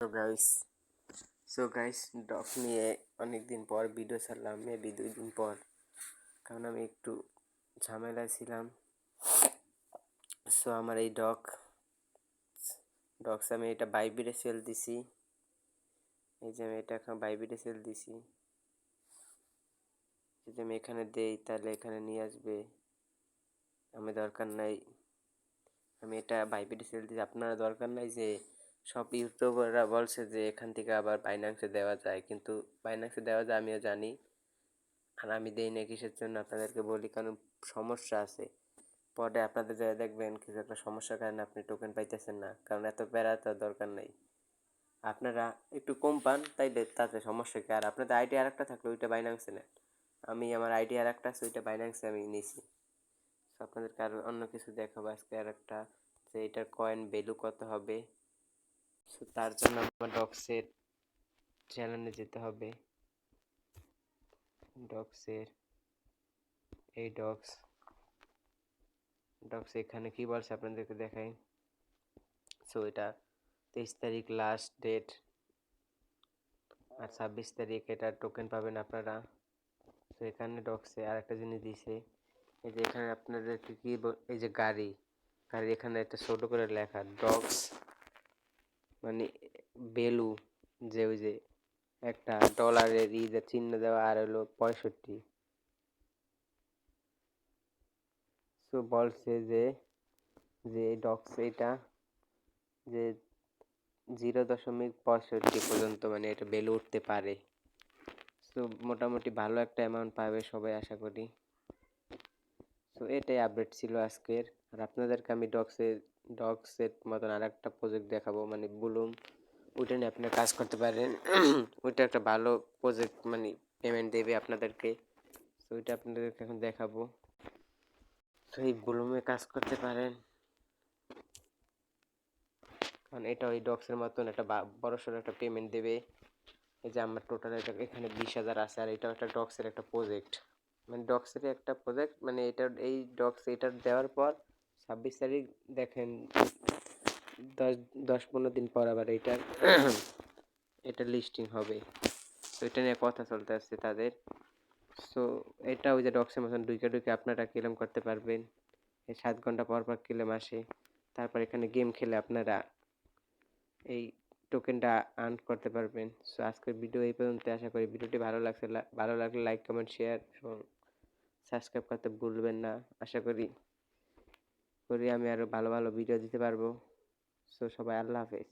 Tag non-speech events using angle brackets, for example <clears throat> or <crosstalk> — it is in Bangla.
তো গাইস সো গাইস ডগ নিয়ে অনেক দিন পর ভিডিও ছাড়লাম মেবি দুই দিন পর। কারণ আমি একটু ঝামেলায় ছিলাম। সো আমার এই ডগ ডগস আমি এটা বাইবিরে সেল দিছি। এই যে আমি এটা এখন বাইবিরে সেল দিছি। যদি আমি এখানে দেই, তাহলে এখানে নিয়ে আসবে। আমি দরকার নাই। আমি এটা বাইবিরে সেল দিছি। আপনারা দরকার নাই যে সব ইউটিউবাররা বলছে যে এখান থেকে আবার বাইন্যান্সে দেওয়া যায়। কিন্তু বাইন্যান্সে দেওয়া যায় আমিও জানি। আর আমি দেই না কিসের জন্য আপনাদেরকে বলি, কারণ সমস্যা আছে। পরে আপনাদের যা দেখবেন কিছু একটা সমস্যার কারণে আপনি টোকেন পাইতেছেন না, কারণ এত প্যারা তো দরকার নেই। আপনারা একটু কম পান তাই তাতে সমস্যা কি? আর আপনাদের আইডি আর একটা থাকলে ওইটা বাইন্যান্সে নেন। আমি আমার আইডি আর একটা আছে, ওইটা বাইন্যান্সে আমি নিয়েছি আপনাদেরকে আর অন্য কিছু দেখাবো আজকে আর একটা যে এটার কয়েন ভ্যালু কত হবে? সো তার জন্য আমার ডক্সের চ্যানেলে যেতে হবে। ডক্সের এই ডক্স ডক্স এখানে কি বলছে আপনাদেরকে দেখাই। সো এটা তেইশ তারিখ লাস্ট ডেট আর ছাব্বিশ তারিখ এটা টোকেন পাবেন আপনারা। তো এখানে ডক্সে আর একটা জিনিস দিছে, এই যে এখানে আপনাদেরকে কি এই যে গাড়ি গাড়ি এখানে একটা ছোট করে লেখা ডগস মানে বেলু যে ওই যে একটা ডলারের ই যে চিহ্ন দেওয়া আর হলো পঁয়ষট্টি। সো বলছে যে যে ডক্স এটা যে জিরো দশমিক পঁয়ষট্টি পর্যন্ত মানে এটা বেলু উঠতে পারে। সো মোটামুটি ভালো একটা অ্যামাউন্ট পাবে সবাই আশা করি। সো এটাই আপডেট ছিল আজকের। আর আপনাদেরকে আমি ডগসের ডগসের মতন আর একটা প্রজেক্ট দেখাবো। মানে বুলুম ওইটা নিয়ে আপনারা কাজ করতে পারেন। <clears throat> ওইটা একটা ভালো প্রজেক্ট মানে পেমেন্ট দেবে আপনাদেরকে। তো ওইটা আপনাদেরকে এখন দেখাবো। তো এই বুলুমে কাজ করতে পারেন। কারণ এটা ওই ডক্সের মতন একটা বড় সড়ো একটা পেমেন্ট দেবে। এই যে আমার টোটাল এটা এখানে বিশ হাজার আছে, আর এটাও একটা ডক্সের একটা প্রজেক্ট মানে ডক্সের একটা প্রজেক্ট মানে এটা এই ডক্স এটা দেওয়ার পর ছাব্বিশ তারিখ, দেখেন, দশ দশ পনেরো দিন পর আবার এইটার, এটা লিস্টিং হবে। তো এটা নিয়ে কথা চলতে আসছে তাদের। সো এটা ওই যে ডক্সের মতন ডুইকে ডুইকে আপনারা ক্লেম করতে পারবেন। এই সাত ঘণ্টা পর পর ক্লেম আসে। তারপর এখানে গেম খেলে আপনারা এই টোকেনটা আর্ন করতে পারবেন। সো আজকের ভিডিও এই পর্যন্ত। আশা করি ভিডিওটি ভালো লাগছে ভালো লাগলে লাইক কমেন্ট শেয়ার এবং সাবস্ক্রাইব করতে ভুলবেন না। আশা করি করি আমি আরও ভালো ভালো ভিডিও দিতে পারব। সো সবাই আল্লাহ হাফেজ।